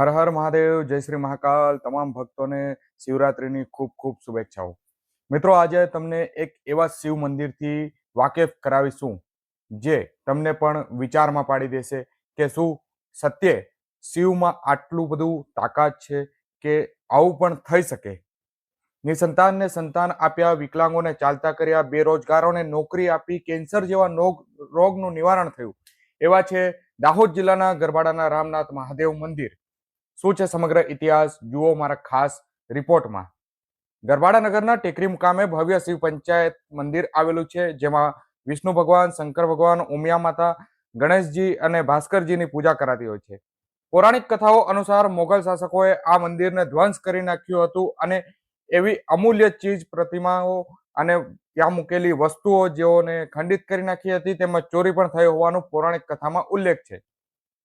હર હર મહાદેવ, જય શ્રી મહાકાલ. તમામ ભક્તોને શિવરાત્રિની ખૂબ ખૂબ શુભેચ્છાઓ. મિત્રો, આજે તમને એક એવા શિવ મંદિરથી વાકેફ કરાવીશું, જે તમને પણ વિચારમાં પાડી દેશે કે શું સત્ય શિવમાં આટલું બધું તાકાત છે કે આવું પણ થઈ શકે. નિસંતાનને સંતાન આપ્યા, વિકલાંગોને ચાલતા કર્યા, બેરોજગારોને નોકરી આપી, કેન્સર જેવા રોગનું નિવારણ થયું. એવા છે દાહોદ જિલ્લાના ગરબાડાના રામનાથ મહાદેવ મંદિર. શું છે સમગ્ર ઇતિહાસ? જુઓ મારા ખાસ રિપોર્ટમાં. ગરબાડા નગરના ટેકરી મુકામે ભવ્ય શિવ પંચાયત મંદિર આવેલું છે, જેમાં વિષ્ણુ ભગવાન, શંકર ભગવાન, ઉમિયા માતા, ગણેશજી અને ભાસ્કરજીની પૂજા કરાતી હોય છે. પૌરાણિક કથાઓ અનુસાર મોગલ શાસકોએ આ મંદિરને ધ્વંસ કરી નાખ્યું હતું અને એવી અમૂલ્ય ચીજ, પ્રતિમાઓ અને ત્યાં મૂકેલી વસ્તુઓ જેઓને ખંડિત કરી નાખી હતી તેમજ ચોરી પણ થઈ હોવાનું પૌરાણિક કથામાં ઉલ્લેખ છે.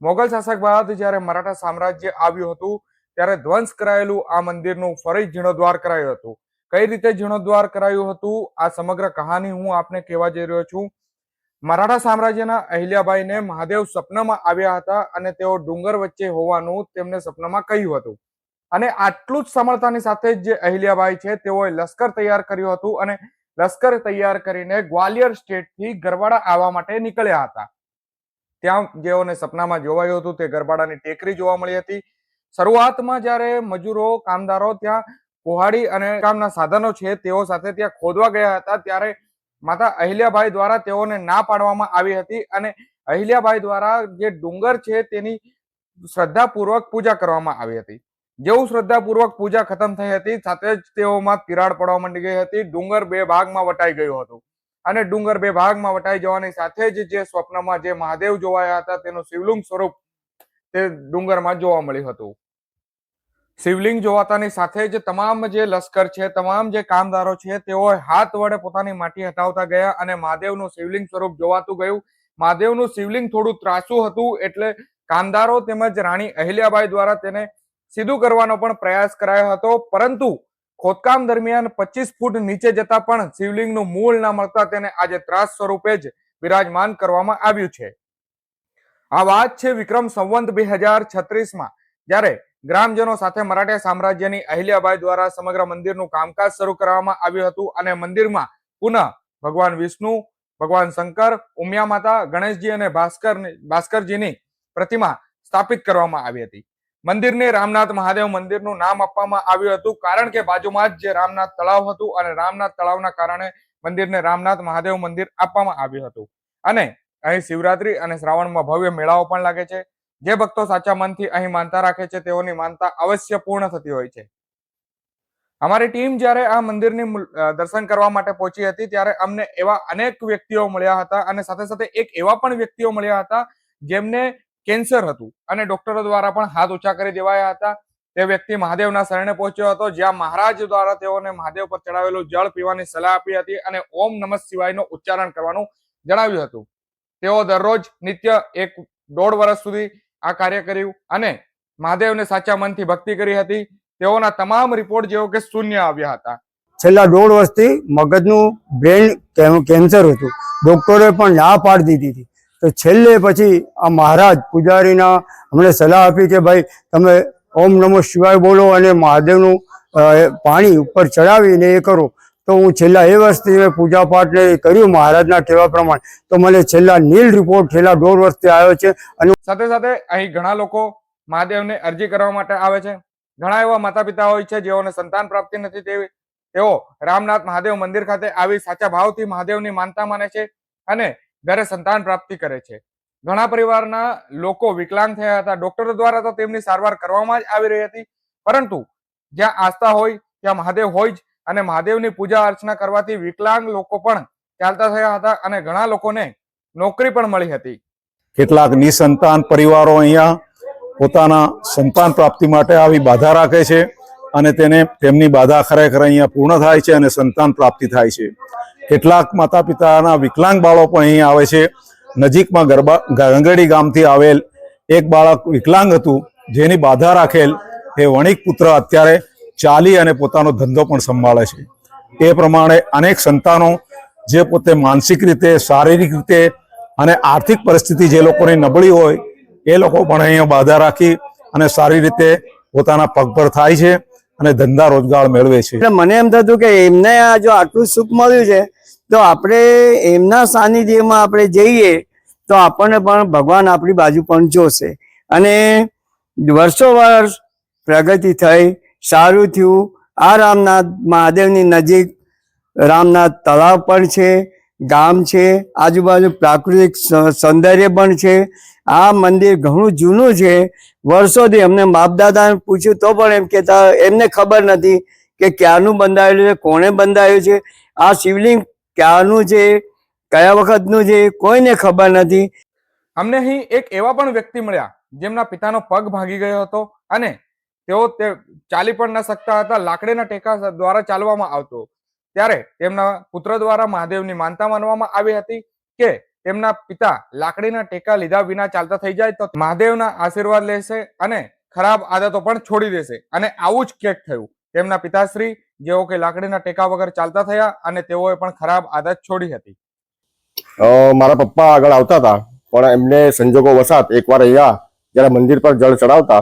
મોગલ શાસક બાદ જ્યારે મરાઠા સામ્રાજ્ય આવ્યું હતું, ત્યારે ધ્વંસ કરાયેલું આ મંદિરનું ફરી જીર્ણોદ્વાર કરાયું હતું. કઈ રીતે જીર્ણોદ્વાર કરાયું હતું? આ સમગ્ર કહાની હું આપને કહેવા જઈ રહ્યો છું. મરાઠા સામ્રાજ્યના અહિલ્યાબાઈને મહાદેવ સપનામાં આવ્યા હતા અને તેઓ ડુંગર વચ્ચે હોવાનું તેમને સપનામાં કહ્યું હતું. અને આટલું જ સમર્થાની સાથે જ અહિલ્યાબાઈ છે, તેઓએ લશ્કર તૈયાર કર્યું હતું અને લશ્કર તૈયાર કરીને ગ્વાલિયર સ્ટેટથી ગરવાડા આવવા માટે નીકળ્યા હતા. ત્યાં જેઓને સપનામાં જોવાયું હતું તે ગરબાડાની ટેકરી જોવા મળી હતી. શરૂઆતમાં જ્યારે મજૂરો, કામદારો ત્યાં કુહાડી અને કામના સાધનો છે તેઓ સાથે ત્યાં ખોદવા ગયા હતા ત્યારે માતા અહિલ્યાભાઈ દ્વારા તેઓને ના પાડવામાં આવી હતી અને અહિલ્યાભાઈ દ્વારા જે ડુંગર છે તેની શ્રદ્ધાપૂર્વક પૂજા કરવામાં આવી હતી. જેવું શ્રદ્ધાપૂર્વક પૂજા ખતમ થઈ હતી, સાથે જ તેઓમાં તિરાડ પડવા માંડી ગઈ હતી, ડુંગર બે ભાગમાં વટાઈ ગયું હતું. અને ડુંગર બે ભાગમાં વટાઈ જવાની સાથે જ જે સ્વપ્નમાં જે મહાદેવ જોવાયા હતા, તેનું શિવલિંગ સ્વરૂપ તે ડુંગરમાં જોવા મળ્યું હતું. શિવલિંગ જોવાતાની સાથે જ તમામ જે લશ્કર છે, તમામ જે કામદારો છે તેઓ હાથ વડે પોતાની માટી હટાવતા ગયા અને મહાદેવનું શિવલિંગ સ્વરૂપ જોવાતું ગયું. મહાદેવનું શિવલિંગ થોડું ત્રાસું હતું એટલે કામદારો તેમજ રાણી અહિલ્યાબાઈ દ્વારા તેને સીધું કરવાનો પણ પ્રયાસ કરાયો હતો, પરંતુ ખોદકામ દરમિયાન પચીસ ફૂટ નીચે જતા પણ શિવલિંગનું મૂળ ના મળતા તેને આજે ત્રાસ સ્વરૂપે જ બિરાજમાન કરવામાં આવ્યું છે. આ વાત છે વિક્રમ સંવંત બે હજાર છત્રીસમાં, જ્યારે ગ્રામજનો સાથે મરાઠા સામ્રાજ્યની અહિલ્યાબાઈ દ્વારા સમગ્ર મંદિરનું કામકાજ શરૂ કરવામાં આવ્યું હતું અને મંદિરમાં પુનઃ ભગવાન વિષ્ણુ, ભગવાન શંકર, ઉમિયા માતા, ગણેશજી અને ભાસ્કર, ભાસ્કરજીની પ્રતિમા સ્થાપિત કરવામાં આવી હતી. મંદિરને રામનાથ મહાદેવ મંદિરનું નામ આપવામાં આવ્યું હતું. કારણ કે બાજુમાં જ જે રામનાથ તળાવ હતું અને રામનાથ તળાવના કારણે મંદિરને રામનાથ મહાદેવ મંદિર આપવામાં આવ્યું હતું. અને અહીં શિવરાત્રી અને શ્રાવણમાં ભવ્ય મેળાઓ પણ લાગે છે. જે ભક્તો સાચા મનથી અહીં માનતા રાખે છે, તેઓની માનતા અવશ્ય પૂર્ણ થતી હોય છે. અમારી ટીમ જ્યારે આ મંદિરની દર્શન કરવા માટે પહોંચી હતી, ત્યારે અમને એવા અનેક વ્યક્તિઓ મળ્યા હતા અને સાથે સાથે એક એવા પણ વ્યક્તિઓ મળ્યા હતા જેમને કેન્સર હતું. અને ડોક્ટરો દ્વારા પણ હાથ ઊંચા કરી દેવાયા હતા. તે વ્યક્તિ મહાદેવના શરણે પહોંચ્યો હતો, જ્યાં મહારાજ દ્વારા તેઓને મહાદેવ પર ચડાવેલું જળ પીવાની સલાહ આપી હતી અને ઓમ નમઃ શિવાયનું ઉચ્ચારણ કરવાનું જણાવ્યું હતું. તેઓ દરરોજ નિત્ય એક દોઢ વર્ષ સુધી આ કાર્ય કર્યું અને મહાદેવને સાચા મનથી ભક્તિ કરી હતી. તેઓના તમામ રિપોર્ટ જેવો કે શૂન્ય આવ્યા હતા. છેલ્લા દોઢ વર્ષથી મગજનું બ્રેન કેન્સર હતું. ડોક્ટરે પણ ના પાડી દીધી હતી. તો છેલ્લે પછી આ મહારાજ પૂજારીના અમને સલાહ આપી કે ભાઈ, તમે ઓમ નમો શિવાય બોલો અને મહાદેવનું પાણી ઉપર ચડાવીને એ કરો. તો હું છેલ્લા એ વર્ષથી મેં પૂજાપાઠને કર્યું મહારાજના કહેવા પ્રમાણે. તો મને છેલ્લા નીલ રિપોર્ટ છેલ્લા દોઢ વર્ષથી આવ્યો છે અને સાથે સાથે અહીં ઘણા લોકો મહાદેવને અરજી કરવા માટે આવે છે. ઘણા એવા માતા પિતા હોય છે જેઓને સંતાન પ્રાપ્તિ નથી તેવી. તેઓ રામનાથ મહાદેવ મંદિર ખાતે આવી સાચા ભાવથી મહાદેવની માનતા માને છે અને ઘરે સંતાન પ્રાપ્તિ કરે છે. ઘણા પરિવારના લોકો વિકલાંગ થયા હતા. ડોક્ટરો દ્વારા તો તેમની સારવાર કરવામાં જ આવી રહી હતી. પરંતુ જ્યાં આસ્થા હોય, ત્યાં મહાદેવ હોય જ અને મહાદેવની પૂજા અર્ચના કરવાથી વિકલાંગ લોકો પણ ચાલતા થયા હતા અને ઘણા લોકોને નોકરી પણ મળી હતી. કેટલાક નિસંતાન પરિવારો અહીંયા પોતાના સંતાન પ્રાપ્તિ માટે આવી બાધા રાખે છે. અને તેને તેમની બાધા ખરેખર અહીંયા પૂર્ણ થાય છે અને સંતાન પ્રાપ્તિ થાય છે. કેટલાક માતા પિતાના વિકલાંગ બાળકો પણ અહીં આવે છે. નજીકમાં ગરબા ગંગડી ગામથી આવેલ એક બાળક વિકલાંગ હતું, જેની બાધા રાખેલ એ વણિક પુત્ર અત્યારે ચાલી અને પોતાનો ધંધો પણ સંભાળે છે. એ પ્રમાણે અનેક સંતાનો જે પોતે માનસિક રીતે, શારીરિક રીતે અને આર્થિક પરિસ્થિતિ જે લોકોની નબળી હોય, એ લોકો પણ અહીંયા બાધા રાખી અને સારી રીતે પોતાના પગભર થાય છે. અને ધંધા રોજગાર મેળવે છે. એટલે મને એમ થતું કે એમને આ જો આટલું સુખ મળ્યું છે, તો આપણે એમના સાનિધ્યમાં આપણે જઈએ, તો આપણને પણ ભગવાન આપણી બાજુ પણ જોશે. અને વર્ષો વર્ષ પ્રગતિ થઈ, સારું થયું. આ રામનાથ મહાદેવની નજીક રામનાથ તળાવ પણ છે, ગામ છે, આજુબાજુ પ્રાકૃતિક સૌંદર્ય પણ છે. આ મંદિર ઘણું જૂનું છે. વર્ષોથી અમને બાપ દાદાને પૂછ્યું, તો પણ એમ કહેતા, એમને ખબર નથી કે ક્યારનું બંધાયેલું છે, કોણે બંધાયું છે, આ શિવલિંગ ક્યારનું છે, કયા વખતનું છે, કોઈને ખબર નથી. અમને અહીં એક એવા પણ વ્યક્તિ મળ્યા, જેમના પિતાનો પગ ભાગી ગયો હતો અને તેઓ તે ચાલી પણ ન શકતા હતા, લાકડીના ટેકા દ્વારા ચાલવામાં આવતો. ત્યારે તેમના પુત્ર દ્વારા મહાદેવની માનતા માનવામાં આવી હતી કે તેમના પિતા લાકડીના ટેકા લીધા વિના ચાલતા થઈ જાય તો મહાદેવના આશીર્વાદ લેશે અને ખરાબ આદતો પણ છોડી દેશે. અને આવું જ કેક થયું. તેમના પિતાશ્રી જેઓ કે લાકડીના ટેકા વગર ચાલતા થયા અને તેઓએ પણ ખરાબ આદત છોડી હતી. મારા પપ્પા આગળ આવતા હતા, પણ એમને સંજોગો વસાત એકવાર અહીંયા જ્યારે મંદિર પર જળ ચડાવતા,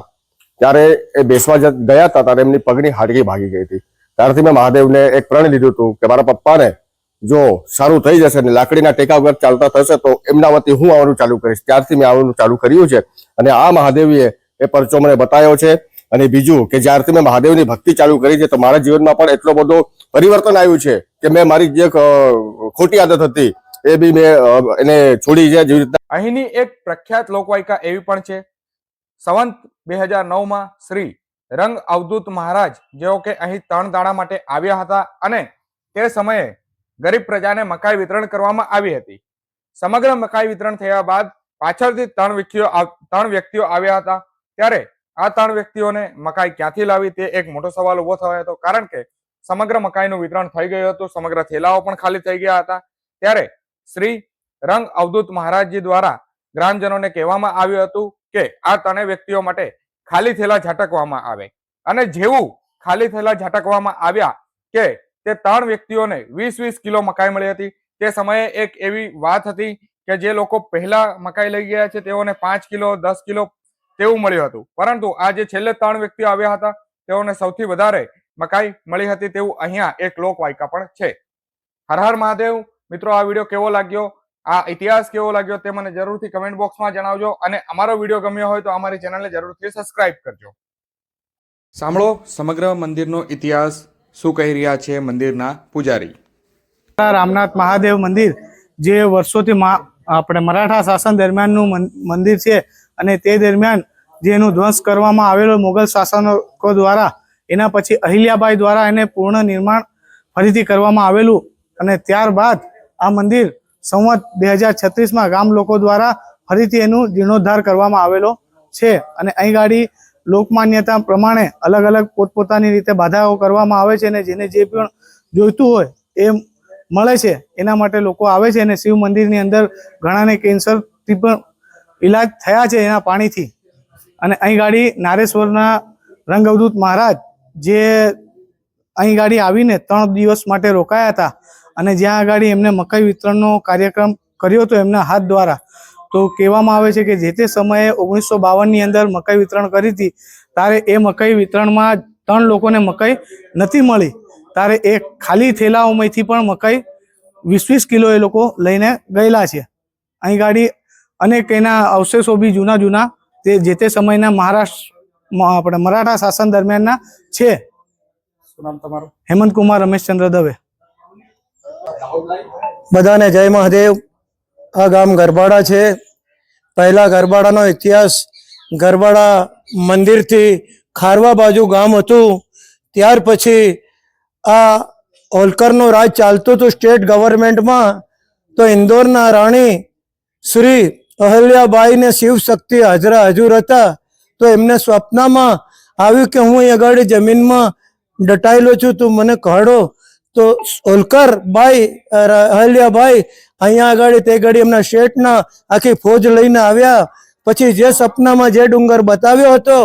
ત્યારે એ બેસવા ગયા હતા, ત્યારે એમની પગની હાડકી ભાગી ગઈ હતી. ત્યારથી મેં મહાદેવને એક પ્રણ લીધું હતું કે મારા પપ્પાને જો સારું થઈ જશે ને લાકડીના ટેકા વગર ચાલતા થશે, તો એમના વતી હું આવવાનું ચાલુ કરીશ. ત્યારથી મેં આવવાનું ચાલુ કર્યું છે. અને આ મહાદેવીએ એ પરચો મને બતાવ્યો છે. અને બીજું કે જ્યારથી મેં મહાદેવની ભક્તિ ચાલુ કરી છે, તો મારા જીવનમાં પણ એટલો બધો પરિવર્તન આવ્યું છે કે મેં મારી જે ખોટી આદત હતી, એ બી મેં એને છોડી છે જેવી રીતના. અહીંની એક પ્રખ્યાત લોકવાયકા એવી પણ છે. સંવંત બે હજાર નવમાં શ્રી રંગ અવધૂત મહારાજ જેઓ કે અહીં ત્રણ દાડા માટે આવ્યા હતા અને તે સમયે ગરીબ પ્રજાને મકાઈ વિતરણ કરવામાં આવી હતી. સમગ્ર મકાઈ વિતરણ થયા બાદ પાછળથી ત્રણ વ્યક્તિઓ ત્રણ વ્યક્તિઓ આવ્યા હતા. ત્યારે આ ત્રણ વ્યક્તિઓને મકાઈ ક્યાંથી લાવી તે એક મોટો સવાલ ઊભો થયો હતો. કારણ કે સમગ્ર મકાઈનું વિતરણ થઈ ગયું હતું. સમગ્ર થેલાઓ પણ ખાલી થઈ ગયા હતા. ત્યારે શ્રી રંગ અવધૂત મહારાજજી દ્વારા ગ્રામજનોને કહેવામાં આવ્યું હતું કે આ ત્રણેય વ્યક્તિઓ માટે ખાલી થેલા ઝાટકવામાં આવે. અને જેવું ખાલી થેલા ઝાટકવામાં આવ્યા કે તે ત્રણ વ્યક્તિઓને વીસ વીસ કિલો મકાઈ મળી હતી. તે સમયે એક એવી વાત હતી કે જે લોકો પહેલા મકાઈ લઈ ગયા છે, તેઓને પાંચ કિલો, દસ કિલો તેવું મળ્યું હતું. પરંતુ આ જે છેલ્લે ત્રણ વ્યક્તિઓ આવ્યા હતા, તેઓને સૌથી વધારે મકાઈ મળી હતી તેવું અહીંયા એક લોકવાયકા પણ છે. હર હર મહાદેવ. મિત્રો, આ વીડિયો કેવો લાગ્યો? આ ઇતિહાસ કેવો લાગ્યો તે મને જરૂરથી કમેન્ટ બોક્સમાં જણાવજો. અને અમારો વીડિયો ગમ્યો હોય તો અમારી ચેનલને જરૂરથી સબસ્ક્રાઇબ કરજો. સાંભળો, સમગ્ર મંદિરનો ઇતિહાસ શું કહી રહ્યા છે મંદિરના પૂજારી? રામનાથ મહાદેવ મંદિર જે વર્ષોથી આપણે મરાઠા શાસન દરમિયાનનું મંદિર છે અને તે દરમિયાન જેનું ધ્વંસ કરવામાં આવેલો મુગલ શાસકો દ્વારા, એના પછી અહિલ્યાબાઈ દ્વારા એને પૂર્ણ નિર્માણ ફરીથી કરવામાં આવેલું અને ત્યારબાદ આ મંદિર સંવત બે હજાર છત્રીસમાં ગામ લોકો દ્વારા ફરીથી એનું જીર્ણોદ્ધાર કરવામાં આવેલો છે. અને અહીં ગાડી લોકમાન્યતા પ્રમાણે અલગ અલગ પોતપોતાની રીતે બાધાઓ કરવામાં આવે છે અને જેને જે પણ જોઈતું હોય એ મળે છે, એના માટે લોકો આવે છે અને શિવ મંદિરની અંદર ઘણાને કેન્સરથી પણ ઈલાજ થયા છે એના પાણીથી. અને અહીં ગાડી નારેશ્વરના રંગ અવધૂત મહારાજ જે અહીં ગાડી આવીને ત્રણ દિવસ માટે રોકાયા હતા અને જ્યાં આગળ એમને મકાઈ વિતરણનો કાર્યક્રમ કર્યો હતો એમના હાથ દ્વારા તો કહેવામાં આવે છે કે જે તે સમયે ઓગણીસો બાવનની અંદર મકાઈ વિતરણ કરી હતી ત્યારે એ મકાઈ વિતરણમાં ત્રણ લોકોને મકાઈ નથી મળી. ત્યારે એ ખાલી થેલાઓમાંથી પણ મકાઈ વીસ વીસ કિલો એ લોકો લઈને ગયેલા છે. અહીં ગાડી અનેક એના અવશેષો બી જૂના જૂના તે જે તે સમયના મહારાષ્ટ્ર આપણે મરાઠા શાસન દરમિયાનના છે. હેમંત કુમાર રમેશચંદ્ર દવે. બધાને જય મહાદેવ. આ ગામ ગરબાડા છે. પહેલાં ગરબાડાનો ઇતિહાસ ગરબાડા મંદિરથી ખારવા બાજુ ગામ હતું. ત્યાર પછી આ હોલકરનું રાજ ચાલતું હતું સ્ટેટ ગવર્મેન્ટમાં. તો ઇન્દોરના રાણી શ્રી અહલ્યાબાઈને શિવશક્તિ શિવ શક્તિ હાજરા હજુર હતા. તો એમને સ્વપ્નમાં આવ્યું કે હું અહીં આગળ જમીનમાં ડટાયેલો છું, તું મને કાઢો તો હોલકર બાઈ અહલ્યાભાઈ અહીંયા આગળ તે ઘડી એમના શેઠના આખી ફોજ લઈને આવ્યા. પછી જે સપનામાં જે ડુંગર બતાવ્યો હતો,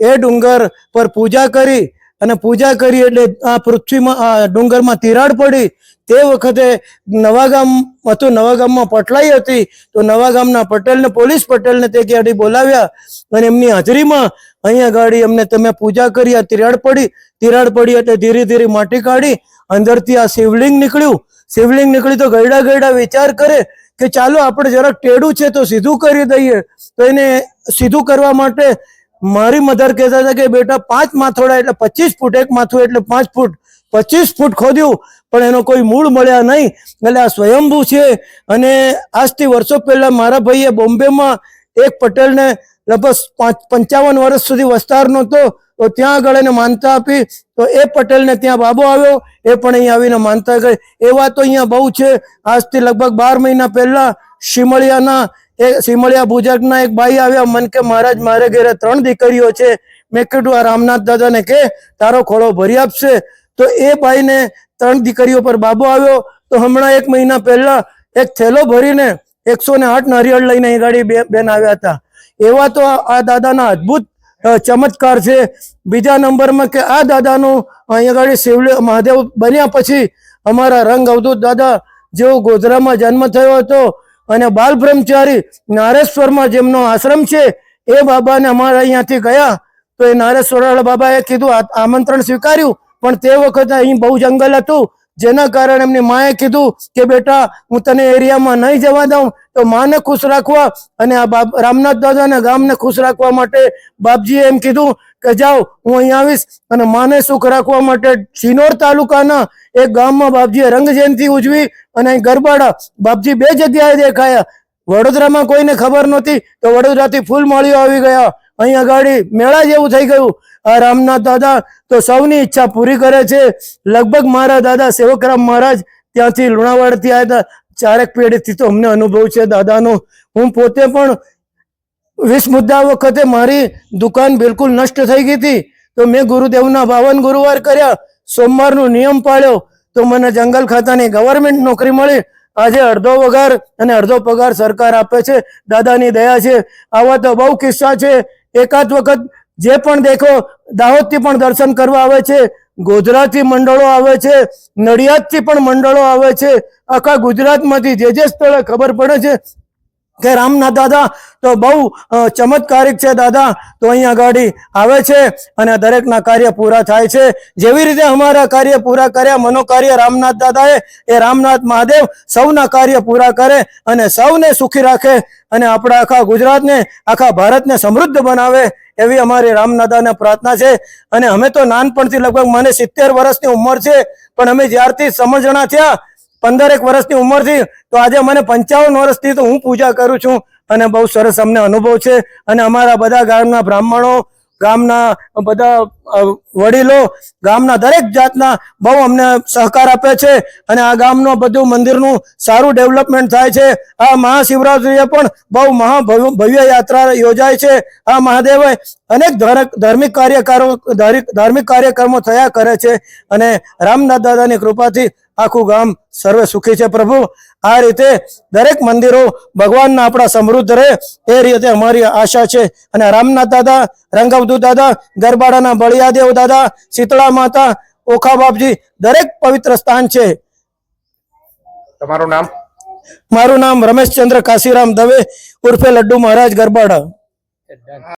એ ડુંગર પર પૂજા કરી અને પૂજા કરી એટલે આ પૃથ્વીમાં, આ ડુંગરમાં તિરાડ પડી. તે વખતે નવાગામ હતું નવાગામમાં પટલાઈ હતી. તો નવાગામના પટેલને, પોલીસ પટેલને તે ગાડી બોલાવ્યા અને એમની હાજરીમાં અહીંયા ગાડી અમને તમે પૂજા કરી, આ તિરાડ પડી. તિરાડ પડી એટલે ધીરે ધીરે માટી કાઢી. અંદરથી આ શિવલિંગ નીકળ્યું. શિવલિંગ નીકળી તો ગયડા ગયડા વિચાર કરે કે ચાલો આપણે જરાક ટેડું છે તો સીધું કરી દઈએ. તો એને સીધું કરવા માટે મારી મધર કહેતા હતા કે બેટા પાંચ માથોડા એટલે પચીસ ફૂટ, એક માથું એટલે પાંચ ફૂટ, પચીસ ફૂટ ખોદ્યું, પણ એનો કોઈ મૂળ મળ્યા નહીં. એટલે આ સ્વયંભૂ છે. અને આજથી વર્ષો પહેલા મારા ભાઈએ બોમ્બેમાં એક પટેલને લગભગ પાંચ, પંચાવન વર્ષ સુધી વસ્તાર નહોતો. તો ત્યાં આગળ એને માનતા આપી, તો એ પટેલને ત્યાં બાબો આવ્યો, એ પણ અહીંયા આવીને માનતા ગઈ. એવા તો અહીંયા બહુ છે. આજથી લગભગ બાર મહિના પહેલા શિમળિયાના એ સિમળિયા ભુજકના એક ભાઈ આવ્યા, મન કે મહારાજ, મારે ઘરે ત્રણ દીકરીઓ છે. મેં કીધું, આ રામનાથ દાદાને કે, તારો ખોળો ભરી આપશે. તો એ ભાઈને ત્રણ દીકરીઓ પર બાબો આવ્યો. તો હમણાં એક મહિના પહેલા એક થેલો ભરીને એકસો ને આઠ નારિયેળ લઈને અહીં ગાડી બેન આવ્યા હતા. એવા તો આ દાદાના અદ્ભુત ચમત્કાર છે. બીજા નંબરમાં કે આ દાદાનું અહીંયા આગળ શિવલી મહાદેવ બન્યા પછી અમારા રંગ અવધૂત દાદા જેવો ગોધરામાં જન્મ થયો હતો અને બાલ બ્રહ્મચારી નારેશ્વરમાં જેમનો આશ્રમ છે એ બાબાને અમારા અહીંયાથી ગયા. તો એ નારેશ્વર બાબાએ કીધું આમંત્રણ સ્વીકાર્યું. પણ તે વખતે અહીં બહુ જંગલ હતું. જેના કારણે એમની માએ કીધું કે બેટા, હું તને એરિયામાં નહીં જવા દઉં, તો માને ખુશ રાખવા અને આ બાપ, રામનાથ દાદાના ગામને ખુશ રાખવા માટે બાપજીએ એમ કીધું કે જાઓ, હું અહીં આવીશ અને માને સુખ રાખવા માટે શિનોર તાલુકાના એક ગામમાં બાપજીએ રંગ જયંતિ ઉજવી અને અહીં ગરબાડા બાપજી બે જગ્યાએ દેખાયા. વડોદરામાં કોઈને ખબર નહોતી, તો વડોદરાથી ફૂલ માળીઓ આવી ગયા. અહીંયા ગાડી મેળા જેવું થઈ ગયું. આ રામનાથ દાદા તો સૌની ઈચ્છા પૂરી કરે છે. લગભગ મારા દાદા સેવકરામ મહારાજ ત્યાંથી લુણાવાડથી આવ્યા હતા. ચારેક પેઢીથી તો અમને અનુભવ છે દાદાનો. હું પોતે પણ વીસ મુદ્દા વખતે મારી દુકાન બિલકુલ નષ્ટ થઈ ગઈ હતી. તો મેં ગુરુદેવના બાવન ગુરુવાર કર્યા. સોમવારનો નિયમ પાળ્યો. તો મને જંગલ ખાતાની ગવર્મેન્ટ નોકરી મળી. આજે અડધો પગાર અને અડધો પગાર સરકાર આપે છે. દાદાની દયા છે. આવા તો બહુ કિસ્સા છે. એકાદ વખત જે પણ દેખો, દાહોદથી પણ દર્શન કરવા આવે છે, ગોધરાથી મંડળો આવે છે, નડિયાદથી પણ મંડળો આવે છે, આખા ગુજરાતમાંથી જે જે સ્થળે ખબર પડે છે કે રામનાથ દાદા, તો બહુ ચમત્કારિક છે દાદા. તો અહીંયા ગાડી આવે છે અને દરેકના કાર્ય પૂરા થાય છે. જેવી રીતે અમારા કાર્ય પૂરા કર્યા, મનોકાર્ય રામનાથ દાદાએ, એ રામનાથ મહાદેવ સૌના કાર્ય પૂરા કરે અને સૌને સુખી રાખે અને આપણા આખા ગુજરાતને, આખા ભારતને સમૃદ્ધ બનાવે એવી અમારી રામનાદાને પ્રાર્થના છે. અને અમે તો નાનપણથી લગભગ મને સિત્તેર વર્ષની ઉંમર છે, પણ અમે જ્યારથી સમજણા થયા પંદરેક વર્ષની ઉંમરથી તો આજે મને પંચાવન વર્ષથી તો હું પૂજા કરું છું. અને બહુ સરસ અમને અનુભવ છે. અને અમારા બધા ગામના બ્રાહ્મણો, ગામના બધા વડીલો, ગામના દરેક જાતના બહુ અમને સહકાર આપે છે. અને આ ગામનું બધું મંદિરનું સારું ડેવલપમેન્ટ થાય છે. આ મહાશિવરાત્રિએ પણ બહુ મહા ભવ્ય યાત્રા યોજાય છે. આ મહાદેવે અનેક ધાર્મિક- કાર્યકારો ધાર્મિક કાર્યક્રમો થયા કરે છે. અને રામનાથ દાદાની કૃપાથી આખું ગામ સર્વે સુખી છે પ્રભુ. આ રીતે દરેક મંદિરો ભગવાનના આપણા સમૃદ્ધ રહે એ રીતે અમારી આશા છે. અને રામનાથ દાદા રંગવદુ દાદા ગરબાડાના બળિયાદેવ દાદા શીતળા માતા ઓખા બાપજી દરેક પવિત્ર સ્થાન છે. તમારું નામ? મારું નામ રમેશચંદ્ર કાશીરામ દવે ઉર્ફે લડ્ડુ મહારાજ ગરબાડા.